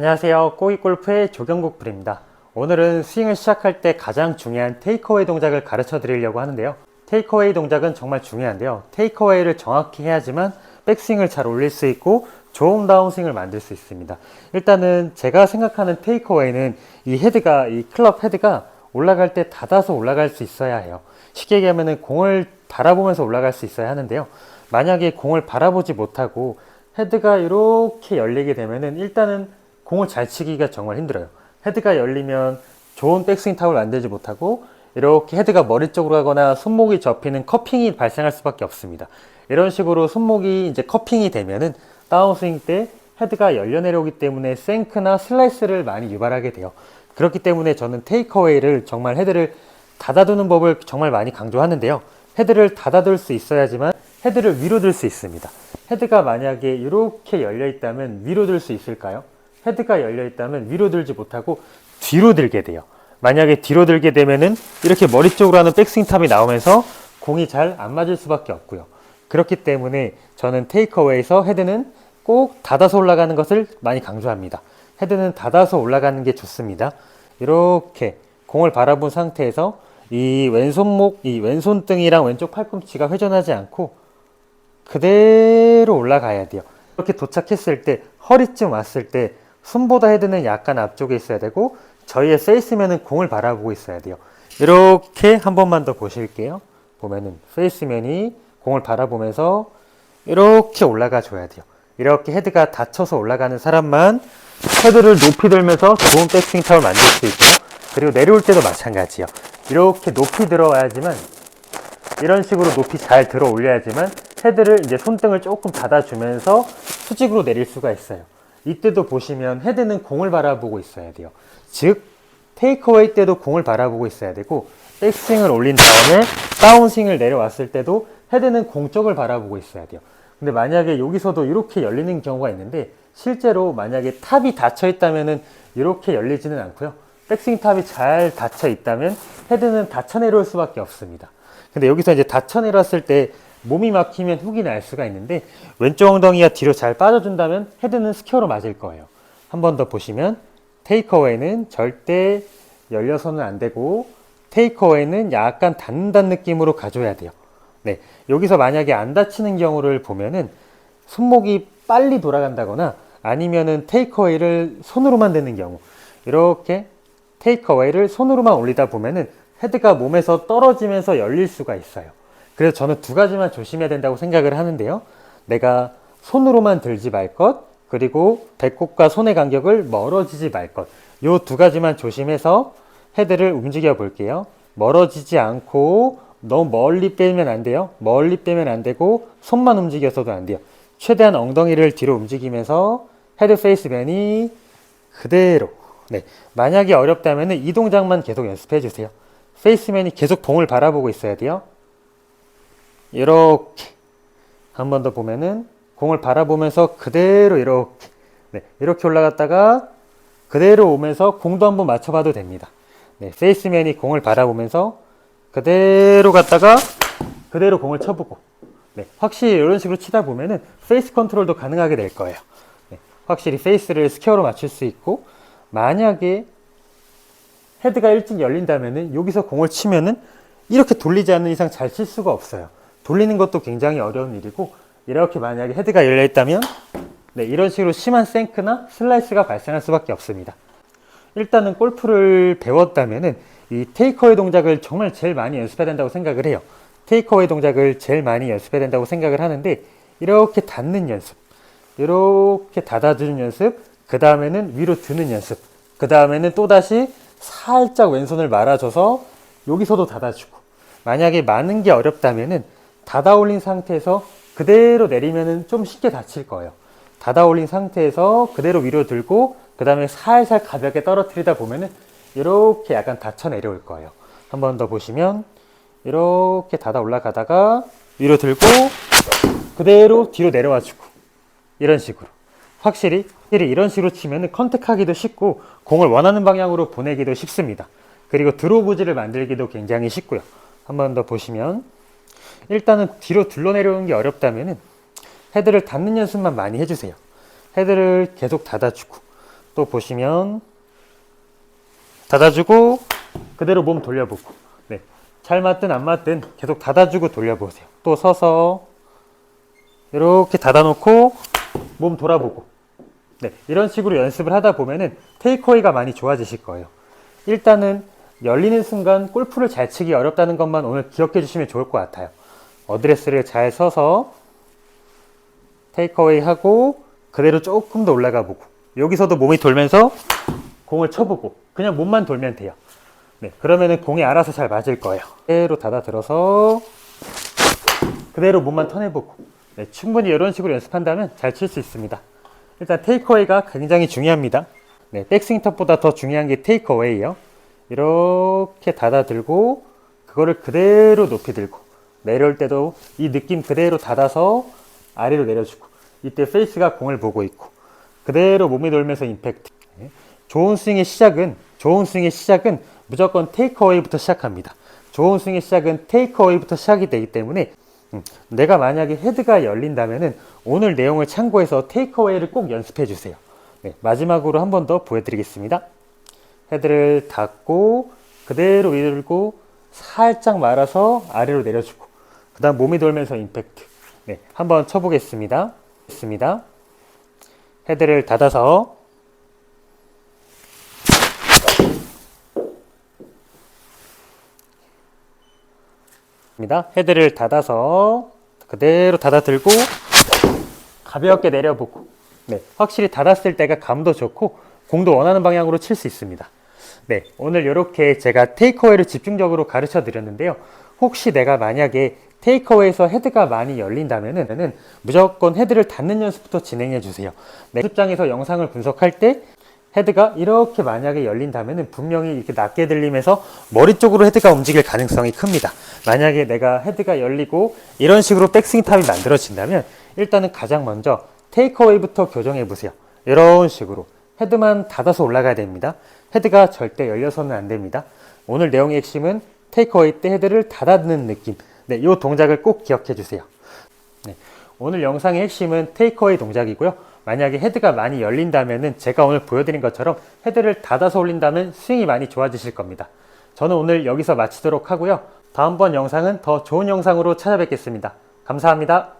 안녕하세요. 꼬기골프의 조경국 프로입니다. 오늘은 스윙을 시작할 때 가장 중요한 테이크어웨이 동작을 가르쳐 드리려고 하는데요. 테이크어웨이 동작은 정말 중요한데요. 테이크어웨이를 정확히 해야지만 백스윙을 잘 올릴 수 있고 좋은 다운스윙을 만들 수 있습니다. 일단은 제가 생각하는 테이크어웨이는 이 헤드가 이 클럽 헤드가 올라갈 때 닫아서 올라갈 수 있어야 해요. 쉽게 얘기하면 공을 바라보면서 올라갈 수 있어야 하는데요. 만약에 공을 바라보지 못하고 헤드가 이렇게 열리게 되면은 일단은 공을 잘 치기가 정말 힘들어요. 헤드가 열리면 좋은 백스윙 타임을 만들지 못하고 이렇게 헤드가 머리 쪽으로 가거나 손목이 접히는 커핑이 발생할 수밖에 없습니다. 이런 식으로 손목이 이제 커핑이 되면은 다운스윙 때 헤드가 열려 내려오기 때문에 생크나 슬라이스를 많이 유발하게 돼요. 그렇기 때문에 저는 테이크어웨이를 정말 헤드를 닫아두는 법을 정말 많이 강조하는데요. 헤드를 닫아둘 수 있어야지만 헤드를 위로 들 수 있습니다. 헤드가 만약에 이렇게 열려 있다면 위로 들 수 있을까요? 헤드가 열려 있다면 위로 들지 못하고 뒤로 들게 돼요. 만약에 뒤로 들게 되면은 이렇게 머리 쪽으로 하는 백스윙 탑이 나오면서 공이 잘 안 맞을 수밖에 없고요. 그렇기 때문에 저는 테이크어웨이에서 헤드는 꼭 닫아서 올라가는 것을 많이 강조합니다. 헤드는 닫아서 올라가는 게 좋습니다. 이렇게 공을 바라본 상태에서 이 왼손목, 이 왼손등이랑 왼쪽 팔꿈치가 회전하지 않고 그대로 올라가야 돼요. 이렇게 도착했을 때 허리쯤 왔을 때 손보다 헤드는 약간 앞쪽에 있어야 되고 저희의 페이스면은 공을 바라보고 있어야 돼요. 이렇게 한 번만 더 보실게요. 보면은 페이스면이 공을 바라보면서 이렇게 올라가 줘야 돼요. 이렇게 헤드가 닫혀서 올라가는 사람만 헤드를 높이 들면서 좋은 백스윙 타을 만들 수 있고요. 그리고 내려올 때도 마찬가지요. 이렇게 높이 들어와야지만 이런 식으로 높이 잘 들어 올려야지만 헤드를 이제 손등을 조금 닫아주면서 수직으로 내릴 수가 있어요. 이때도 보시면 헤드는 공을 바라보고 있어야 돼요. 즉, 테이크어웨이 때도 공을 바라보고 있어야 되고, 백스윙을 올린 다음에 다운스윙을 내려왔을 때도 헤드는 공 쪽을 바라보고 있어야 돼요. 근데 만약에 여기서도 이렇게 열리는 경우가 있는데, 실제로 만약에 탑이 닫혀 있다면은 이렇게 열리지는 않고요. 백스윙 탑이 잘 닫혀 있다면 헤드는 닫혀 내려올 수밖에 없습니다. 근데 여기서 이제 닫혀 내려왔을 때 몸이 막히면 훅이 날 수가 있는데 왼쪽 엉덩이가 뒤로 잘 빠져준다면 헤드는 스퀘어로 맞을 거예요. 한 번 더 보시면 테이크어웨이는 절대 열려서는 안 되고 테이크어웨이는 약간 닫는다는 느낌으로 가져야 돼요. 네, 여기서 만약에 안 다치는 경우를 보면은 손목이 빨리 돌아간다거나 아니면은 테이크어웨이를 손으로만 대는 경우 이렇게 테이크어웨이를 손으로만 올리다 보면은 헤드가 몸에서 떨어지면서 열릴 수가 있어요. 그래서 저는 두 가지만 조심해야 된다고 생각을 하는데요. 내가 손으로만 들지 말 것, 그리고 배꼽과 손의 간격을 멀어지지 말 것. 요 두 가지만 조심해서 헤드를 움직여 볼게요. 멀어지지 않고 너무 멀리 빼면 안 돼요. 멀리 빼면 안 되고 손만 움직여서도 안 돼요. 최대한 엉덩이를 뒤로 움직이면서 헤드 페이스면이 그대로. 네. 만약에 어렵다면 이 동작만 계속 연습해 주세요. 페이스맨이 계속 봉을 바라보고 있어야 돼요. 이렇게 한 번 더 보면은 공을 바라보면서 그대로 이렇게 네, 이렇게 올라갔다가 그대로 오면서 공도 한번 맞춰봐도 됩니다. 네, 페이스맨이 공을 바라보면서 그대로 갔다가 그대로 공을 쳐보고 네, 확실히 이런 식으로 치다 보면은 페이스 컨트롤도 가능하게 될 거예요. 네, 확실히 페이스를 스퀘어로 맞출 수 있고 만약에 헤드가 일찍 열린다면은 여기서 공을 치면은 이렇게 돌리지 않는 이상 잘 칠 수가 없어요. 돌리는 것도 굉장히 어려운 일이고 이렇게 만약에 헤드가 열려 있다면 네, 이런 식으로 심한 생크나 슬라이스가 발생할 수밖에 없습니다. 일단은 골프를 배웠다면은 이 테이크어웨이 동작을 정말 제일 많이 연습해야 된다고 생각을 해요. 테이크어웨이 동작을 제일 많이 연습해야 된다고 생각을 하는데 이렇게 닫는 연습, 이렇게 닫아주는 연습, 그 다음에는 위로 드는 연습, 그 다음에는 또 다시 살짝 왼손을 말아줘서 여기서도 닫아주고 만약에 많은 게 어렵다면은 닫아 올린 상태에서 그대로 내리면은 좀 쉽게 다칠 거예요. 닫아 올린 상태에서 그대로 위로 들고 그 다음에 살살 가볍게 떨어뜨리다 보면은 이렇게 약간 닫혀 내려올 거예요. 한 번 더 보시면 이렇게 닫아 올라가다가 위로 들고 그대로 뒤로 내려와 주고 이런 식으로 확실히 이런 식으로 치면 컨택하기도 쉽고 공을 원하는 방향으로 보내기도 쉽습니다. 그리고 드로우 부지를 만들기도 굉장히 쉽고요. 한 번 더 보시면 일단은 뒤로 둘러 내려오는 게 어렵다면 헤드를 닫는 연습만 많이 해주세요. 헤드를 계속 닫아주고 또 보시면 닫아주고 그대로 몸 돌려보고 네. 잘 맞든 안 맞든 계속 닫아주고 돌려보세요. 또 서서 이렇게 닫아놓고 몸 돌아보고 네. 이런 식으로 연습을 하다 보면은 테이크어웨이가 많이 좋아지실 거예요. 일단은 열리는 순간 골프를 잘 치기 어렵다는 것만 오늘 기억해 주시면 좋을 것 같아요. 어드레스를 잘 서서 테이크어웨이 하고 그대로 조금 더 올라가 보고 여기서도 몸이 돌면서 공을 쳐보고 그냥 몸만 돌면 돼요. 네, 그러면은 공이 알아서 잘 맞을 거예요. 그대로 닫아 들어서 그대로 몸만 턴해보고 네, 충분히 이런 식으로 연습한다면 잘 칠 수 있습니다. 일단 테이크어웨이가 굉장히 중요합니다. 네, 백스윙 탑보다 더 중요한 게 테이크어웨이예요. 이렇게 닫아 들고 그거를 그대로 높이 들고 내려올 때도 이 느낌 그대로 닫아서 아래로 내려주고 이때 페이스가 공을 보고 있고 그대로 몸이 돌면서 임팩트. 네. 좋은 스윙의 시작은 좋은 스윙의 시작은 무조건 테이크어웨이부터 시작합니다. 좋은 스윙의 시작은 테이크어웨이부터 시작이 되기 때문에 음, 내가 만약에 헤드가 열린다면은 오늘 내용을 참고해서 테이크어웨이를 꼭 연습해 주세요. 네, 마지막으로 한 번 더 보여드리겠습니다. 헤드를 닫고 그대로 위들고 살짝 말아서 아래로 내려주고 그 다음 몸이 돌면서 임팩트 네, 한번 쳐보겠습니다. 있습니다. 헤드를 닫아서. 헤드를 닫아서 그대로 닫아 들고 가볍게 내려보고 네, 확실히 닫았을 때가 감도 좋고 공도 원하는 방향으로 칠 수 있습니다. 네, 오늘 이렇게 제가 테이크어웨이를 집중적으로 가르쳐 드렸는데요. 혹시 내가 만약에 테이크어웨이에서 헤드가 많이 열린다면은 무조건 헤드를 닫는 연습부터 진행해 주세요. 네, 연습장에서 영상을 분석할 때 헤드가 이렇게 만약에 열린다면은 분명히 이렇게 낮게 들리면서 머리 쪽으로 헤드가 움직일 가능성이 큽니다. 만약에 내가 헤드가 열리고 이런 식으로 백스윙 탑이 만들어진다면 일단은 가장 먼저 테이크어웨이부터 교정해 보세요. 이런 식으로 헤드만 닫아서 올라가야 됩니다. 헤드가 절대 열려서는 안 됩니다. 오늘 내용의 핵심은 테이크어웨이 때 헤드를 닫아드는 느낌. 네, 이 동작을 꼭 기억해 주세요. 네, 오늘 영상의 핵심은 테이크어웨이 동작이고요. 만약에 헤드가 많이 열린다면은 제가 오늘 보여드린 것처럼 헤드를 닫아서 올린다면 스윙이 많이 좋아지실 겁니다. 저는 오늘 여기서 마치도록 하고요. 다음번 영상은 더 좋은 영상으로 찾아뵙겠습니다. 감사합니다.